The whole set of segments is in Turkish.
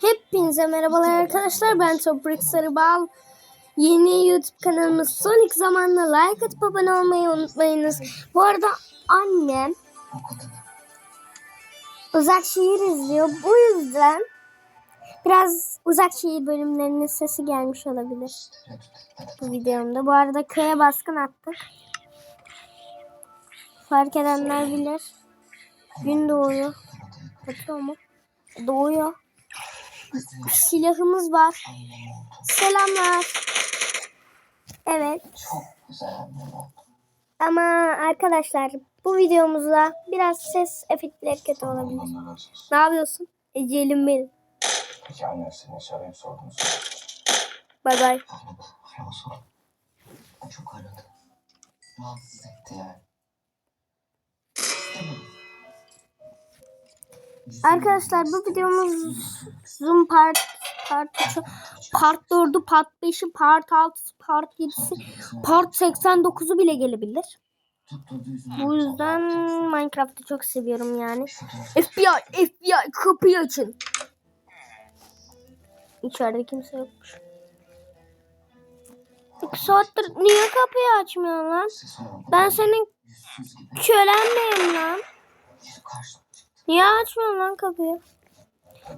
Hepinize merhabalar arkadaşlar. Ben Toprak Sarıbal. Yeni YouTube kanalımız Sonic zamanla like atıp abone olmayı unutmayınız. Bu arada annem uzak şehir izliyor. Bu yüzden biraz uzak şehir bölümlerinin sesi gelmiş olabilir. Bu videomda. Bu arada köye baskın attık. Fark edenler bilir. Gün doğuyor. Batıyor mu? Doğuyor. Silahımız var. Selamlar. Evet. Ama arkadaşlar bu videomuzda biraz ses efektleri kötü olabilir. Ne yapıyorsun? Ecelim benim. Bay bay. Çok aradı. Rahatsız etti yani. Arkadaşlar bu videomuz part part 3'ü, part 4'ü, part 5'i, part 6'sı, part 7'si, part 89'u bile gelebilir. Bu yüzden Minecraft'ı çok seviyorum yani. FBI, FBI kapıyı açın. İçeride kimse yokmuş. İki saattir niye kapıyı açmıyorsun lan? Ben senin kölen miyim lan? Niye açmıyorsun lan kapıyı?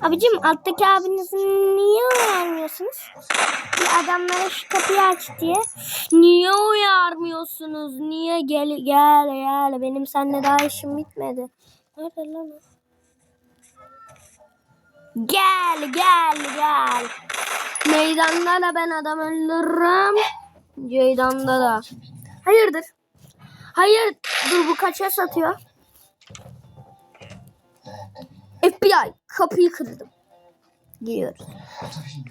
Abicim alttaki abinizi niye uyarmıyorsunuz? Adamlara şu kapıyı aç diye. Niye uyarmıyorsunuz? Niye? Gel gel gel. Benim seninle daha işim bitmedi. Nerede lan o? Gel gel gel. Meydanda da ben adam öldürürüm. Ceydanda da. Hayırdır? Hayır. Dur bu kaça satıyor? FBI kapıyı kırdım. Giriyoruz.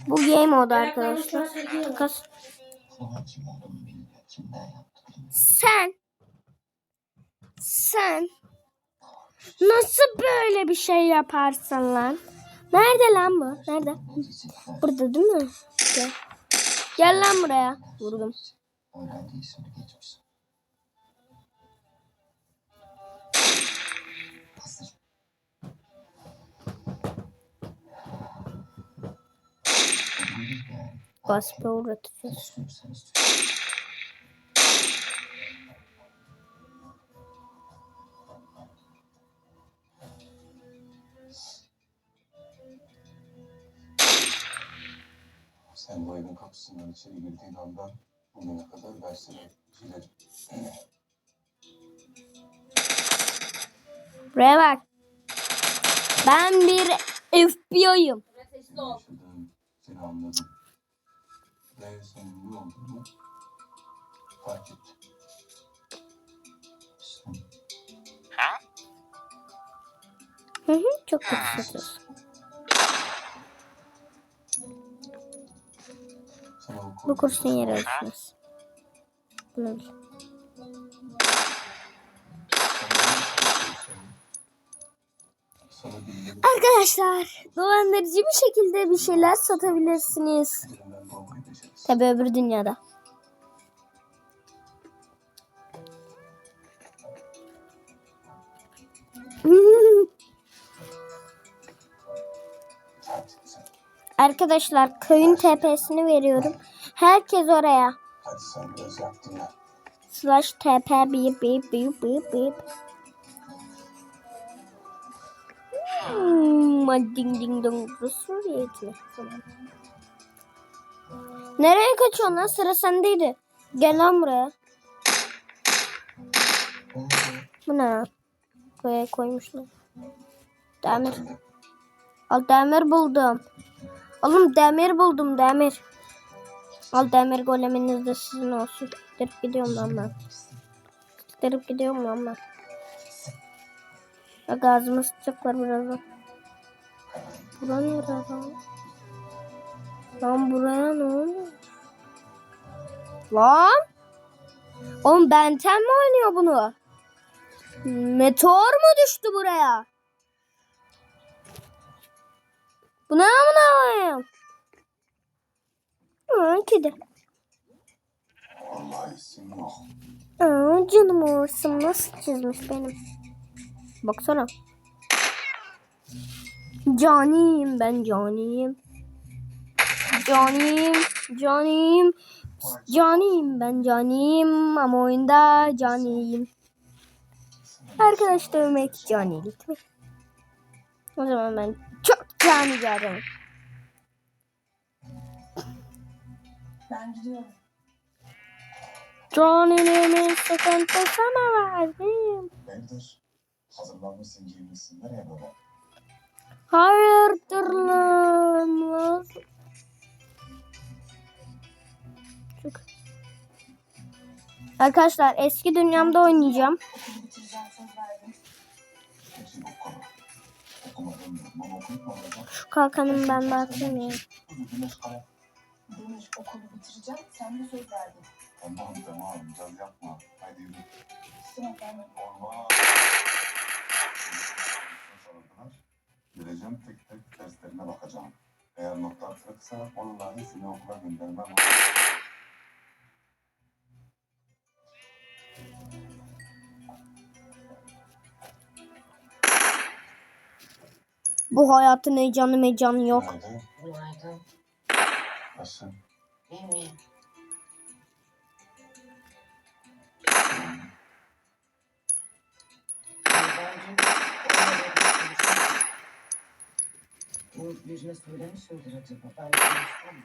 Bu game modu arkadaşlar. Takas. Sen sen nasıl böyle bir şey yaparsın lan? Nerede lan bu? Nerede? Burada değil mi? Gel. Gel lan buraya. Vurdum. Gaspa uğratacağız. Sen bu evin kapısından içeri girdiğin andan bugüne kadar ben seni izledim. Buraya bak. Ben bir yaşadığın seni anladım. Ve senin ne olduğunu fark. Sen Hı hı, çok kötü bu kurşun yere alışmaz. Bunu bil. Arkadaşlar dolandırıcı bir şekilde bir şeyler satabilirsiniz. Tabi öbür dünyada. Arkadaşlar köyün TP'sini veriyorum. Herkes oraya. Slash TP bip bip bip bip bip. Hmm, ding ding dong. Bu Suriyetli. Tamam. Nereye kaçıyorsun lan? Sıra sendeydi. Gel lan buraya. Bu ne? Buraya koymuşlar. Demir. Al demir buldum. Oğlum demir buldum demir. Al demir goleminiz de sizin olsun. Gidip gidiyorum lan ben. Gidip gidiyorum lan ben. Ya gazımı sıçacaklar birazdan. Bura ne lan? Buraya ne oldu? Lan? Oğlum Benten mi oynuyor bunu? Meteor mu düştü buraya? Bu ne amına koyayım? Aa, kedi. Aa, canım olsun nasıl çizmiş benim. Baksana. Caniyim ben caniyim. Caniyim, caniyim. Caniyim ben caniyim ama oyunda caniyim. Arkadaş dövmek canilik mi? O zaman ben çok cani bir. Ben gidiyorum. Caniliğimin sıkıntı sana verdim. Hayırdır? Hazırlanmışsın, giyinmişsin. Nereye böyle? Hayırdır lan? Çık. Arkadaşlar eski dünyamda oynayacağım. Şu kalkanımı ben bakayım ya. Okulu bitireceğim. Sen de söz verdin. Tamam tamam. Caz yapma. Haydi yürü. Geleceğim tek tek derslerine bakacağım. Eğer notlar kırıksa vallahi seni okula göndermem. Bu hayatın heyecanı mecanı yok. Günaydın. Günaydın. Nasılsın? İyi miyim? Acaba? Ben de konuşsam mı?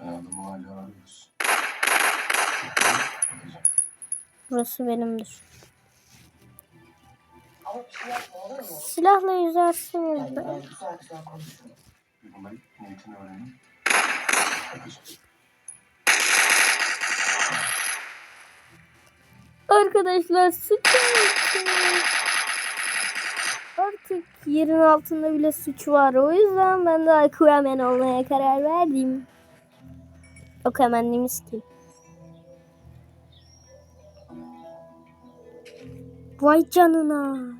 Hayatımı hala arıyoruz. Bakacağım. Burası benimdir. Silahla yüzersiniz be. Arkadaşlar oldu. Artık yerin altında bile suç var. O yüzden ben de Aquaman olmaya karar verdim. Aquaman'imiz kim? Vay canına.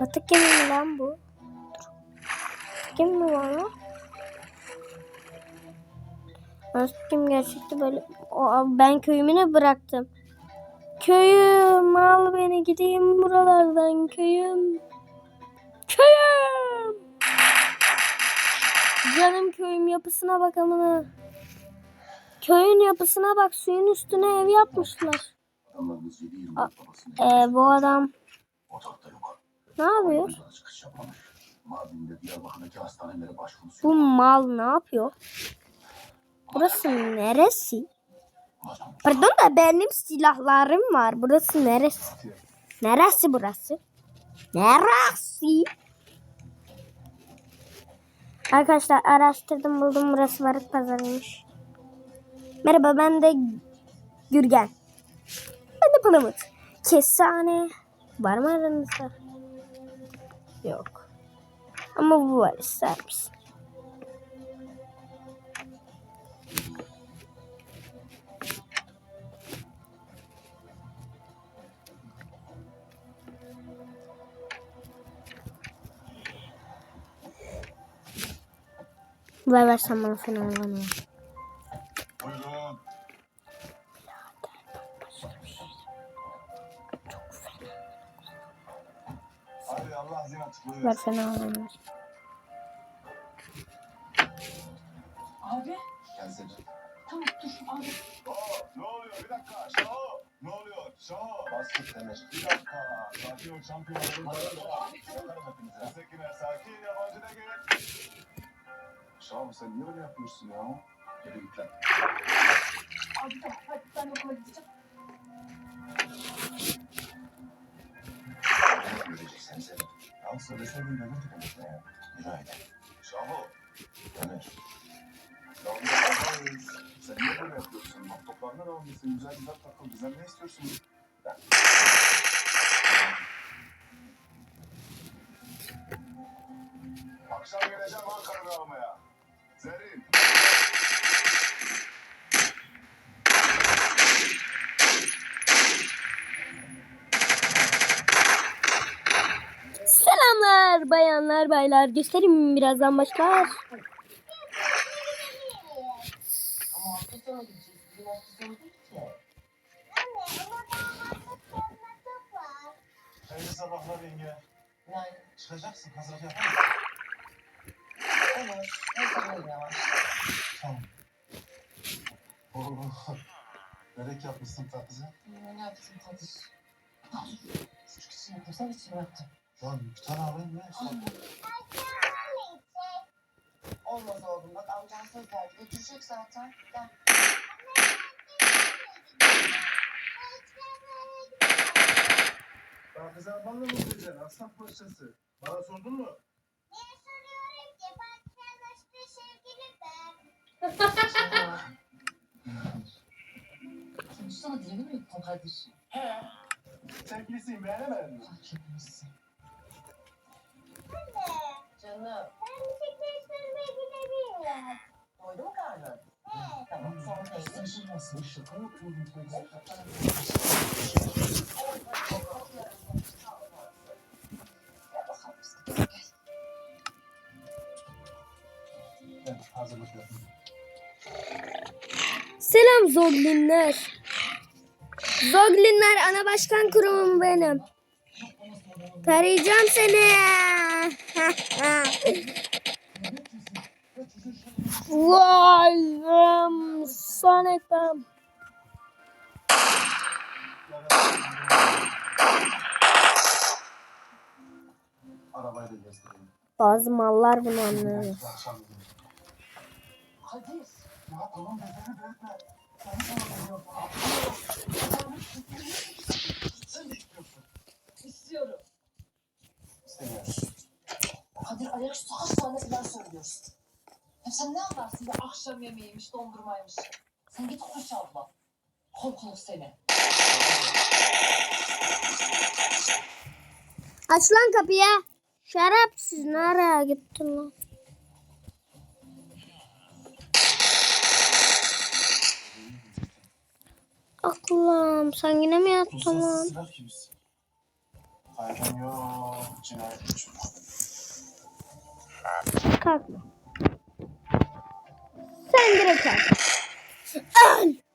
Batık gemi mi lan bu? Dur. Kim mi var? Nasıl kim gerçekten böyle? O, ben köyümü ne bıraktım? Köyüm al beni gideyim buralardan köyüm. Köyüm. Canım köyüm yapısına bak amına. Köyün yapısına bak suyun üstüne ev yapmışlar. Adamlarımız 7 yıl A- Ee, bu adam. Ne yapıyor? Bu mal ne yapıyor? Burası neresi? Pardon da benim silahlarım var. Burası neresi? Neresi burası? Neresi? Arkadaşlar araştırdım buldum burası varık pazarıymış. Merhaba ben de Gürgen. Ben de Palamut. Kestane. Var mı aranızda? Yok. Ama bu var ister misin? Ver ver sen bana fenomen Buyurun. Ver fenomen Abi Gel Sedat. tamam dur abi. Aa, ne oluyor? Bir dakika. Şaho. Ne oluyor? Şaho. Basket demek. Bir dakika. Sakin ol şampiyon. Bakarım hepinize. Sekine sakin. Yabancı da gel. Şaho sen niye öyle yapıyorsun ya? Yürü git lan. Abi tamam hadi ben okula gideceğim. Ne göreceksin sen? Akşam geleceğim Ankara'da almaya. Zerin. Selamlar bayanlar baylar. Gösterim birazdan başlar. Hayırlı sabahlar yenge. Yani Çıkacaksın. Hazırlık yapar mısın? olur. Neyse böyle yavaş. Tamam. Oo. Börek yapmışsın tatlıcı. Ne yaptın? Al. Küçük için yaptım. Sen için bıraktım. Lan bir tane alayım? Al. Olmaz oğlum bak amcan söz verdi. Götürecek zaten. Gel. Daha kızartmanla mı bulacaksın? Aslan parçası. Bana sordun mu? Sen sana dilini mi yuttun Kadir? He. Sevgilisiyim beğenemedin mi? Fark etmişsin. Canım. Doydu mu karnın? Tamam sonra neyse. Sen nasıl? Şaka yapıyorum. Ben hazırlık yapayım. Selam Zoglinler. Zoglinler ana başkan kurumum benim. Tarayacağım seni. Vay um, göstereyim. Bazı mallar bunu anlıyor. Akşam gidelim. Kadir. Ya tamam bezeni büyütme. Sen sana geliyor. Sen de istiyorsun. İstiyorum. İstemiyorum. Kadir ayaküstü falan söylüyorsun. Ya sen ne anlarsın be akşam yemeğiymiş, dondurmaymış. Sen git konuş abla. Korkuluk seni. Aç lan kapıyı. Şerefsiz nereye gittin lan? Aklım sen yine mi yattın lan? Hayvan yok. Cinayet yok. Kalk. Sen direkt kalk. Öl.